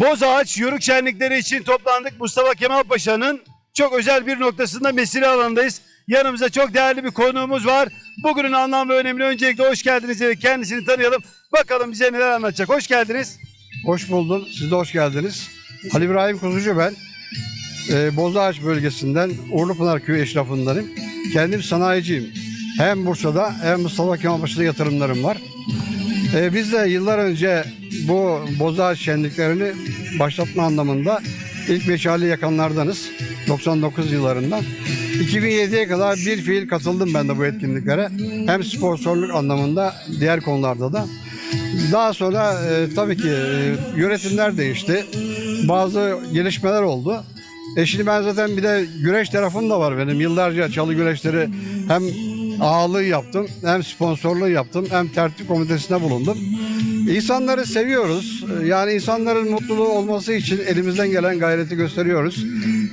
Bozağaç Yörük Şenlikleri için toplandık. Mustafa Kemal Paşa'nın çok özel bir noktasında mesire alanındayız. Yanımızda çok değerli bir konuğumuz var. Bugünün anlam ve önemli öncelikle hoş geldiniz diyerek kendisini tanıyalım. Bakalım bize neler anlatacak. Hoş geldiniz. Hoş buldum. Siz de hoş geldiniz. Ali İbrahim Kuzucu ben. Ee, Bozağaç bölgesinden Uğurlupınar Köyü eşrafındanım. Kendim sanayiciyim. Hem Bursa'da hem Mustafa Kemal Paşa'da yatırımlarım var. Ee, biz de yıllar önce bu Bozağaç şenliklerini başlatma anlamında ilk meşale yakanlardanız. 99 yıllarından. 2007'ye kadar bir fiil katıldım ben de bu etkinliklere. Hem sponsorluk anlamında diğer konularda da. Daha sonra e, tabii ki e, yönetimler değişti. Bazı gelişmeler oldu. E şimdi ben zaten bir de güreş tarafım da var benim. Yıllarca çalı güreşleri hem ağalığı yaptım, hem sponsorluğu yaptım, hem tertip komitesinde bulundum. İnsanları seviyoruz. Yani insanların mutluluğu olması için elimizden gelen gayreti gösteriyoruz.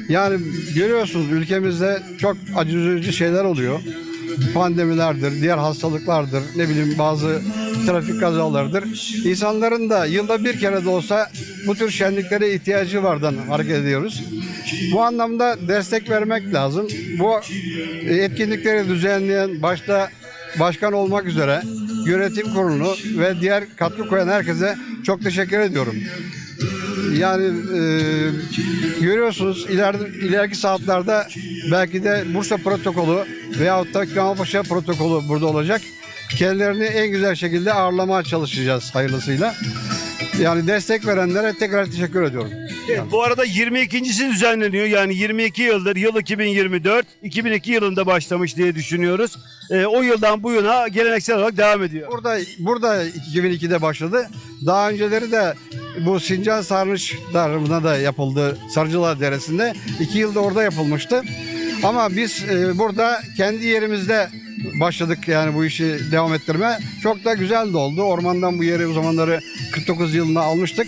Yani görüyorsunuz ülkemizde çok acı üzücü şeyler oluyor pandemilerdir, diğer hastalıklardır, ne bileyim bazı trafik kazalarıdır. İnsanların da yılda bir kere de olsa bu tür şenliklere ihtiyacı vardan hareket ediyoruz. Bu anlamda destek vermek lazım. Bu etkinlikleri düzenleyen başta başkan olmak üzere yönetim kurulunu ve diğer katkı koyan herkese çok teşekkür ediyorum. Yani e, görüyorsunuz ileride, ileriki saatlerde belki de Bursa protokolü veyahut da Kemalpaşa protokolü burada olacak. Kendilerini en güzel şekilde ağırlamaya çalışacağız hayırlısıyla. Yani destek verenlere tekrar teşekkür ediyorum. Evet, bu arada 22.si düzenleniyor. Yani 22 yıldır, yıl 2024, 2002 yılında başlamış diye düşünüyoruz. Ee, o yıldan bu yana geleneksel olarak devam ediyor. Burada burada 2002'de başladı. Daha önceleri de bu Sincan Sarnıç darımına da yapıldı Sarıcılar Deresi'nde. iki yılda orada yapılmıştı. Ama biz e, burada kendi yerimizde başladık yani bu işi devam ettirme. Çok da güzel de oldu. Ormandan bu yeri o zamanları 49 yılında almıştık.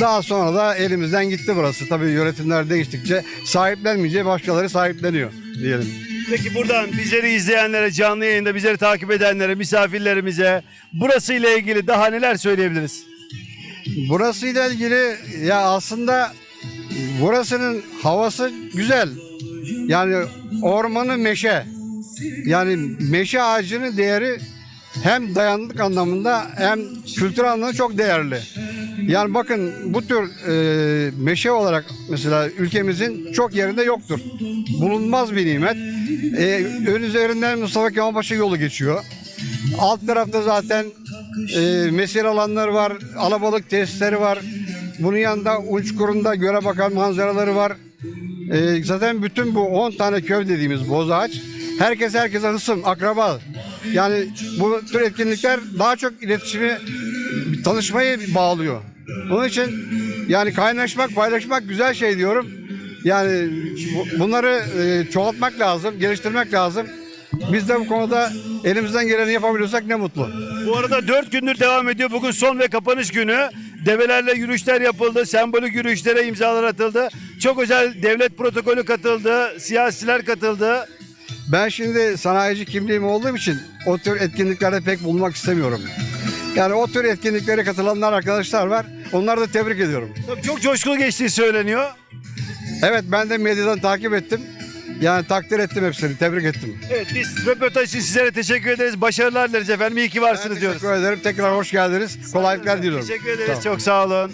Daha sonra da elimizden gitti burası. Tabii yönetimler değiştikçe sahiplenmeyince başkaları sahipleniyor diyelim. Peki buradan bizleri izleyenlere, canlı yayında bizleri takip edenlere, misafirlerimize burası ile ilgili daha neler söyleyebiliriz? Burasıyla ilgili ya aslında burasının havası güzel. Yani ormanı meşe. Yani meşe ağacının değeri hem dayanıklık anlamında hem kültür anlamında çok değerli. Yani bakın bu tür e, meşe olarak mesela ülkemizin çok yerinde yoktur. Bulunmaz bir nimet. E, ön üzerinden Mustafa Kemal Paşa yolu geçiyor. Alt tarafta zaten e, mesire alanları var, alabalık tesisleri var. Bunun yanında Uçkur'unda göre bakan manzaraları var. E, zaten bütün bu 10 tane köy dediğimiz Bozağaç, herkes herkese hısım, akraba. Yani bu tür etkinlikler daha çok iletişimi, tanışmayı bağlıyor. Onun için yani kaynaşmak, paylaşmak güzel şey diyorum. Yani bu- bunları e, çoğaltmak lazım, geliştirmek lazım. Biz de bu konuda elimizden geleni yapabiliyorsak ne mutlu. Bu arada 4 gündür devam ediyor. Bugün son ve kapanış günü. Develerle yürüyüşler yapıldı. Sembolik yürüyüşlere imzalar atıldı. Çok özel devlet protokolü katıldı. Siyasiler katıldı. Ben şimdi sanayici kimliğim olduğum için o tür etkinliklerde pek bulunmak istemiyorum. Yani o tür etkinliklere katılanlar arkadaşlar var. Onları da tebrik ediyorum. Tabii çok coşkulu geçtiği söyleniyor. Evet ben de medyadan takip ettim. Yani takdir ettim hepsini, tebrik ettim. Evet biz röportaj için sizlere teşekkür ederiz. Başarılar dileriz efendim. İyi ki varsınız diyoruz. Teşekkür ederim. Tekrar hoş geldiniz. Kolaylıklar diliyorum. Teşekkür ederiz. Çok sağ olun.